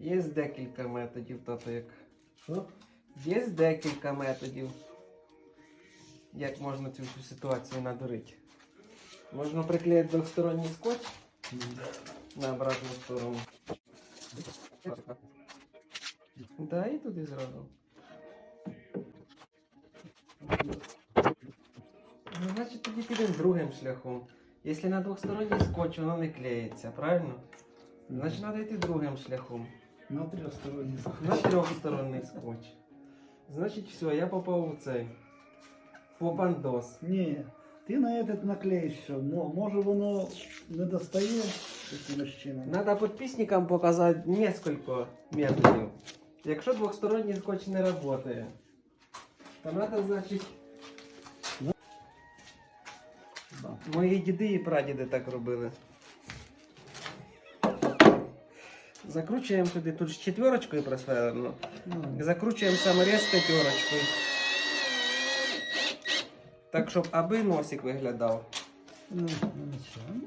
Є декілька методів, тато як. Що? Є декілька методів, як можна цю всю ситуацію надурити. Можна приклеїти двосторонній скотч на обратну сторону. Да, і туди зразу. Ну, значить, тоді підемо другим шляхом. Якщо на двосторонній скотч воно не клеїться, правильно? Значить, треба йти другим шляхом. На трьохсторонній На трьохсторонний скотч. Значить, все, я попав у цей. Фобандос. Ні, ти на этот наклеїш все. Мо- Може воно не достає якимось чином. Надо підписникам показати несколько методів. Якщо двосторонній скотч не працює, то треба, значить, Да. мої діди і прадіди так робили. Закручуємо туди, тут ж четверочкою просверлено. Ну, Закручуємо саморез п'ятерочкою. Так, щоб аби носик виглядав. ну, ну, нічого. Ну,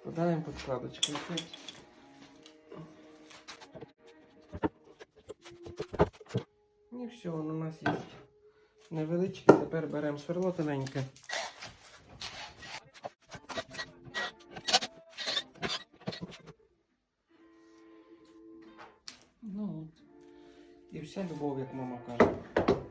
Складаємо подкладочку. опять. І все, воно у нас є Невеличке. Тепер беремо сверло тоненьке. Ну, і вся любов, як мама каже.